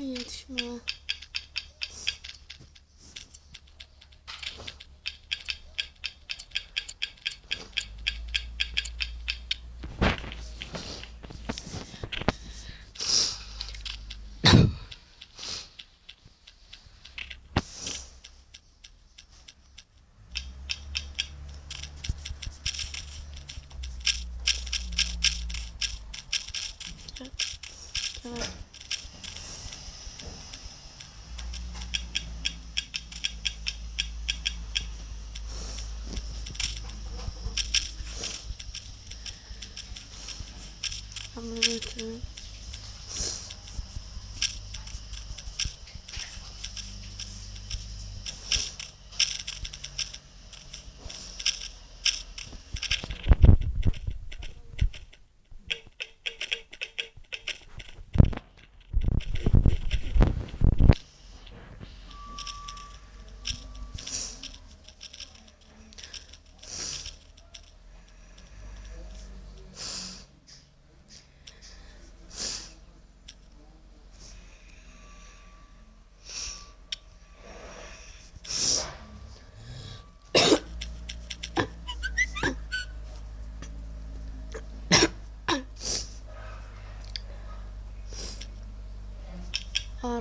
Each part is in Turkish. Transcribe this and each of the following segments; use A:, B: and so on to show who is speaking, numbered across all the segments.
A: Yetişme. Tamam.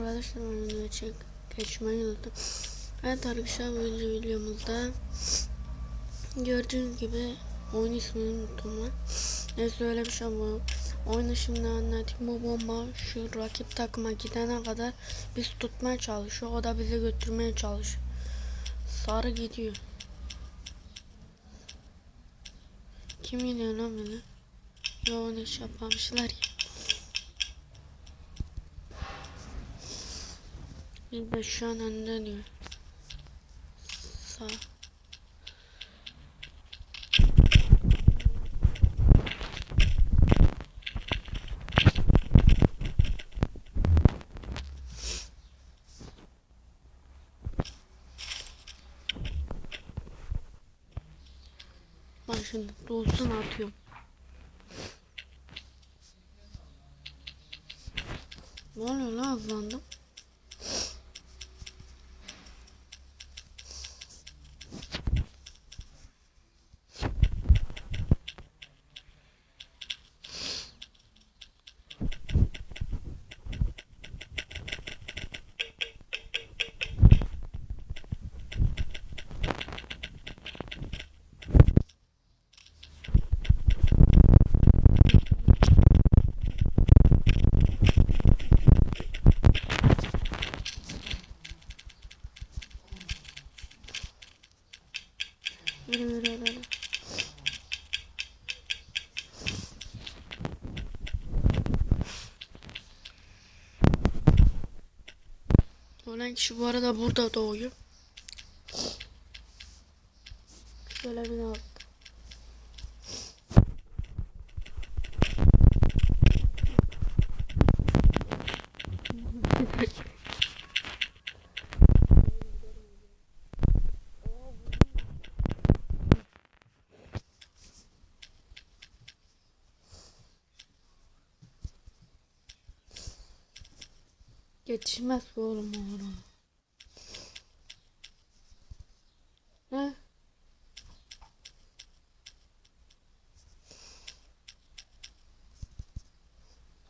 A: Arkadaşlar önüne çek geçmeyi unuttum. Evet arkadaşlar bugünkü videomuzda gördüğünüz gibi oyun ismini unuttum ben. Neyse öyle bir bu. Oyunu şimdi anlatayım. Bu bomba şu rakip takıma gidene kadar biz tutmaya çalışıyor. O da bizi götürmeye çalışıyor. Sarı gidiyor. Kim iniyor lan beni? Yo ne şey yapmamışlar ya. De şu an önde diyor. Sağ. Bak şimdi dolsun atıyorum. Ne oluyor lan hızlandım. Yürü yürü yürü. yürü. Olan kişi bu arada burada doğuyor. Şöyle bir aldım. Yetişmez bu oğlum oğlum. Ne?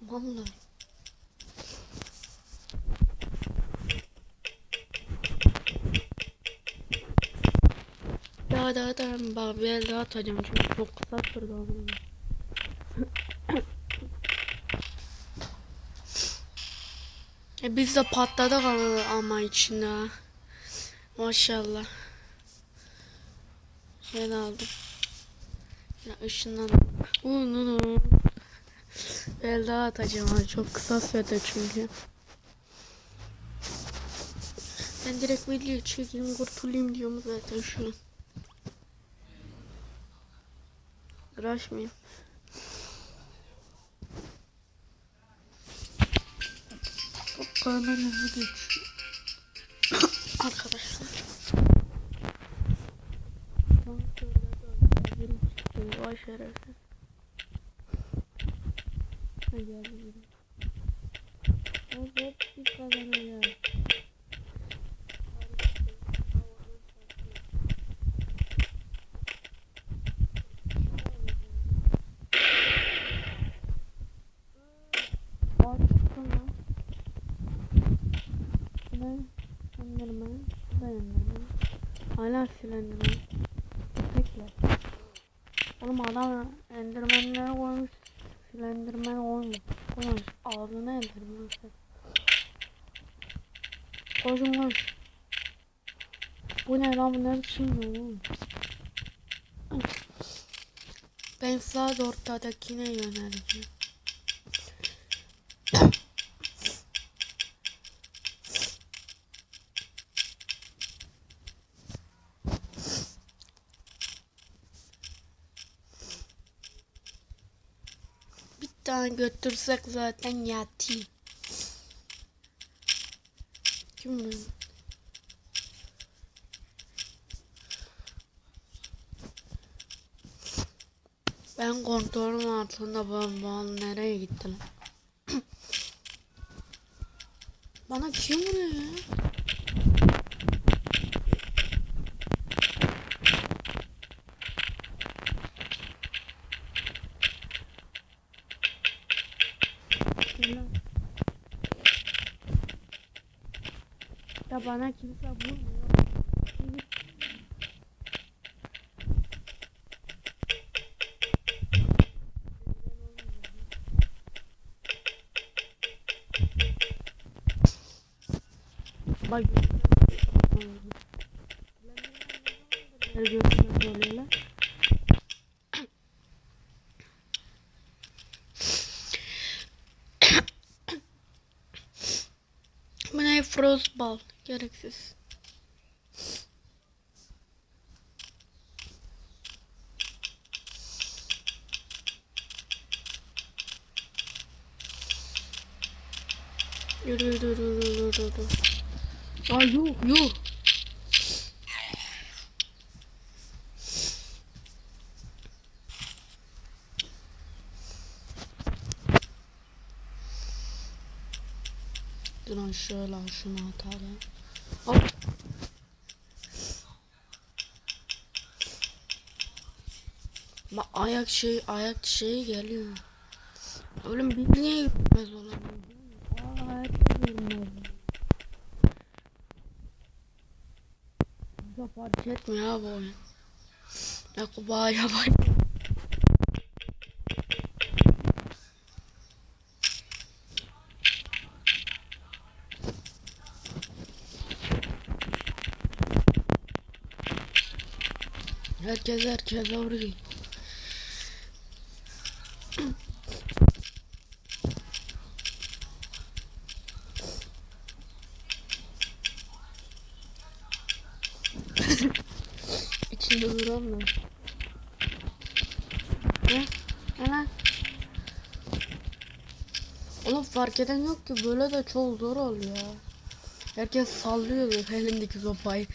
A: Vallahi. Daha daha daha bak bir el daha atacağım çünkü çok kısa sürdü onun. Biz de patladık ama, içinde. Maşallah. Ben aldım. Ya ışından. Uuu. El daha atacağım ha. Çok kısa sürede çünkü. Ben direkt video çekeyim kurtulayım diyorum zaten şu an. Uğraşmayayım. Karnım hızlı geçiyor. Arkadaşlar. Vay şerefsiz. Ha, geldi biri. Hop hop biz kazanacağız. Aa çıktı lan. Bu ne? Enderman. Bu da Enderman. Hala silendirman. Köpekler. Oğlum adam Enderman'lere koymuş. Silendirmen olmuş. Koymuş. Ağzına Enderman ses. Koşun koş. Bu ne lan bu ne biçim oğlum? Ben saat ortadakine yöneleceğim. Tane götürsek zaten yatayım. Kim bu? Ben kontrolüm altında ben nereye gitti lan? Bana kim vuruyor ya? Ya bana kimse vurmuyor. Bak. When I froze ball. Gereksiz. Yürü yürü yürü yürü yürü. Ay yuh yuh. Dur lan şöyle şunu atalım. Hop. Bak ayak şey ayak şeyi geliyor. Oğlum biz niye gitmez olan? Aa hayatta görmez. Fark etmiyor abi oyun. Yakuba yavaş. Herkes herkese vuruyor. İçinde duramıyor. Ne? Ne lan? Oğlum fark eden yok ki böyle de çok zor oluyor. Herkes sallıyor elindeki sopayı.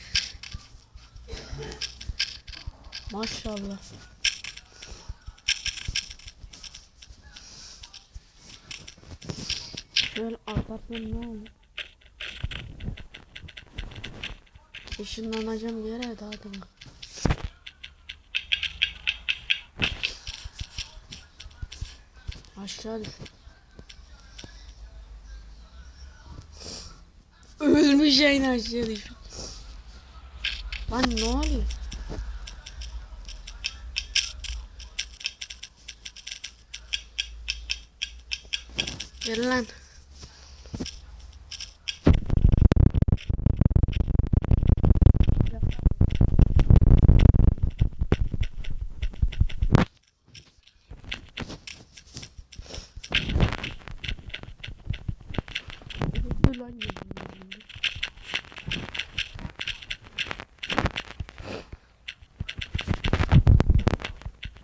A: Maşallah. Şöyle atlatsam ne olur? Işınlanacağım bir yere daha da bak. Aşağı düş. Ölmüş aynı aşağı düş. Lan ne oluyor? Gel lan.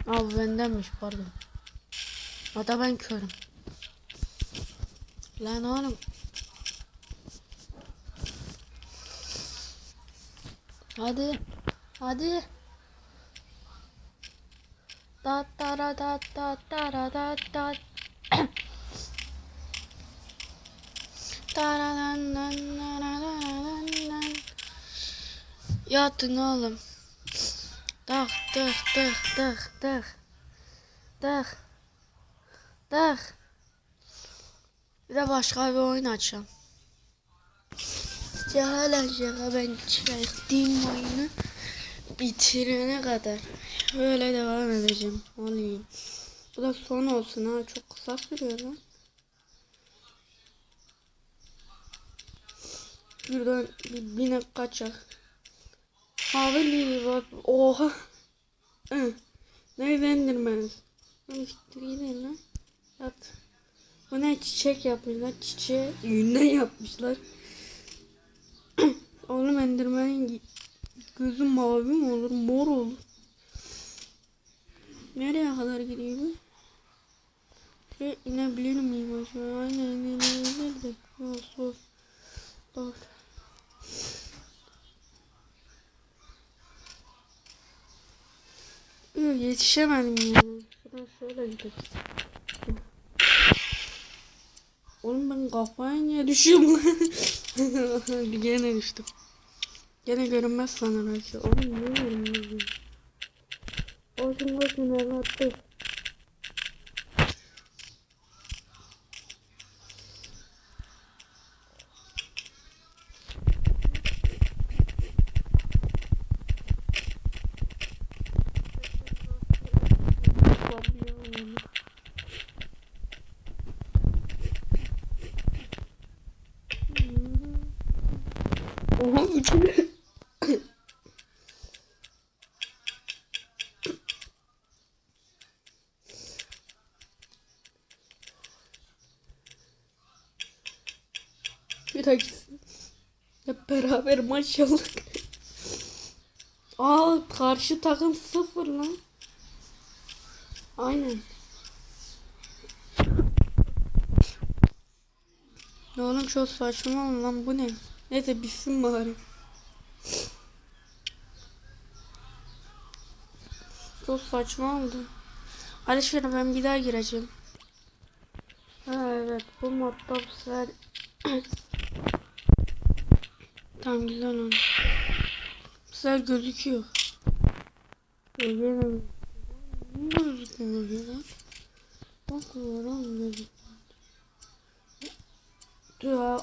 A: Abi bendenmiş pardon. Hatta ben körüm. Lan oğlum. Hadi. Hadi. Da da da da da da da da da. Yatın oğlum. Dık dık dık dık dık. Dık. Dık. Bir de başka bir oyun açacağım. Cehala cehala ben çektiğim oyunu bitirene kadar böyle devam edeceğim. Alayım. Bu da son olsun ha. Çok kısa sürüyor lan. Şuradan bir binek kaçak. Havali bak. Oha. Hı. Ne vendirmez. Lan siktir gidin lan. Yat. Bu ne çiçek yapmışlar. Çiçeği yünden yapmışlar. Oğlum endirmenin gözü mavi mi olur? Mor olur. Nereye kadar gidiyor bu? Şuraya inebilir miyim acaba? Aynen inebilir de. Zor. Zor. Yok yetişemedim ya. Şuradan şöyle gidelim. Oğlum ben kafaya düşüyorum? Gene düştüm. Gene görünmez sana belki. Oğlum niye görünmez? Olsun olsun evlattı. Oha üçlü. Bir dakika. Hep beraber maç yaptık. Aa karşı takım sıfır lan. Aynen. Ya oğlum çok saçma lan bu ne? Neyse bitsin bari. Çok saçma oldu. Şöyle ben bir daha gireceğim. Ha evet bu modda bu sefer Tam güzel. Bu sefer gözüküyor. Gözüküyor. Niye gözükmüyor ya? Bak var oğlum gözüküyor. Dur ya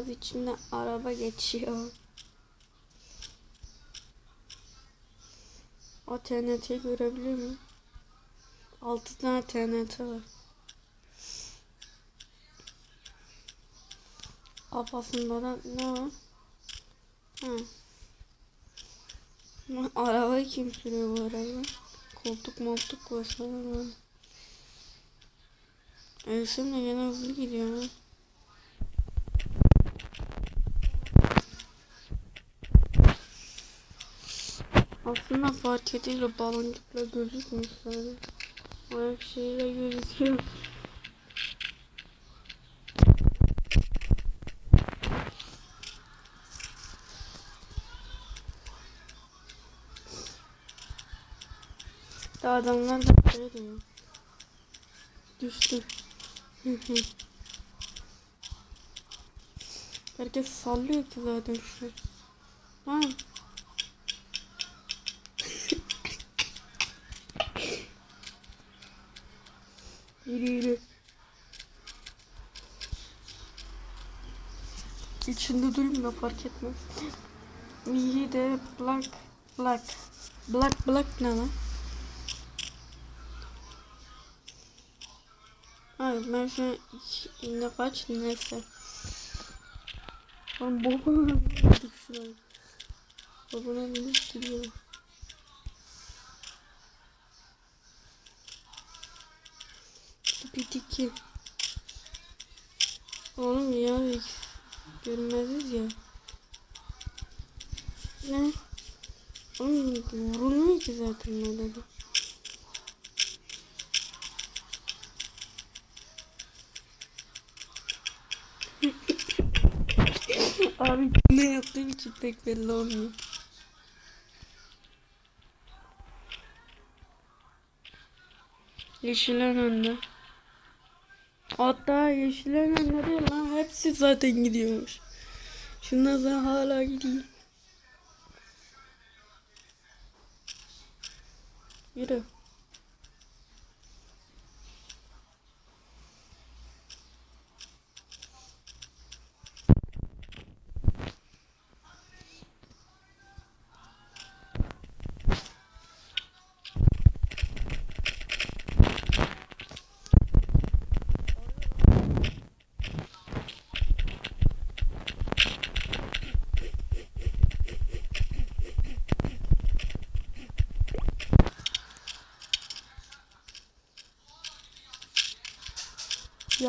A: Olamaz içinde araba geçiyor. O TNT görebilir miyim? 6 tane TNT var. Kafasında da ne var? Ha. Arabayı kim sürüyor bu araba? Koltuk moltuk var sanırım. Ersin de gene hızlı gidiyor. ha. Fark ediyor baloncukla gözükmüyor sadece. Ayak şeyle gözüküyor. Daha adamlar da şey diyor. Düştü. Herkes sallıyor ki zaten şu. Ha. Şimdi gülmüyor fark etmez. İyi de black black. Black black ne lan? Hayır ben şu ne kaç neyse. Lan babana gittik şuraya. Babana gidip gidiyor. Tipitiki. Oğlum ya görünmeziz ya. Ne? Oğlum vurulmuyor ki zaten öyle de. Abi ne yaptığım için pek belli olmuyor. Yeşiller önde. Hatta yeşiller önde değil lan. Hepsi zaten gidiyormuş. Şunlar zaten hala gidiyor. Yürü.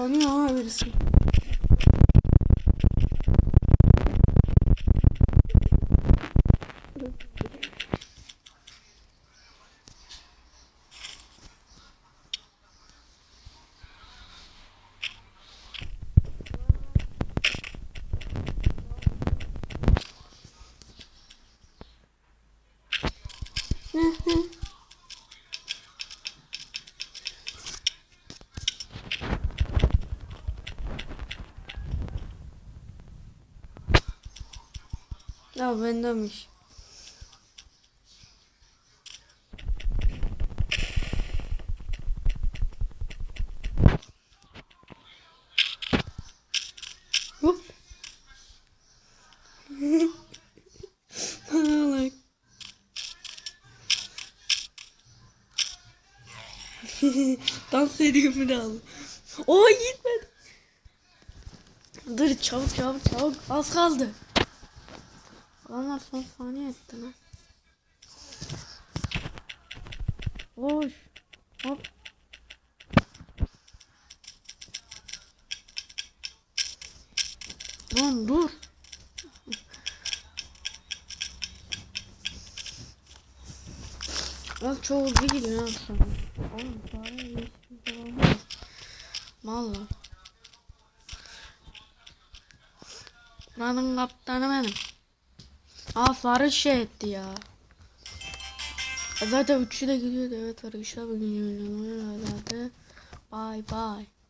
A: Yanıyor ha birisi. Ne ne? Ya bendemiş. Dans ediyorum bir al. O gitmedi. Dur çabuk çabuk çabuk az kaldı. Valla son saniye etti lan. Koş. Hop. Lan dur. Bak çok hızlı gidiyor ha sana. Oğlum fare yeşil falan var. Valla. Buranın kaptanı benim. Aa farı şey etti ya. Zaten üçü de gidiyordu evet arkadaşlar bugün yayınlamaya herhalde. Bye bye.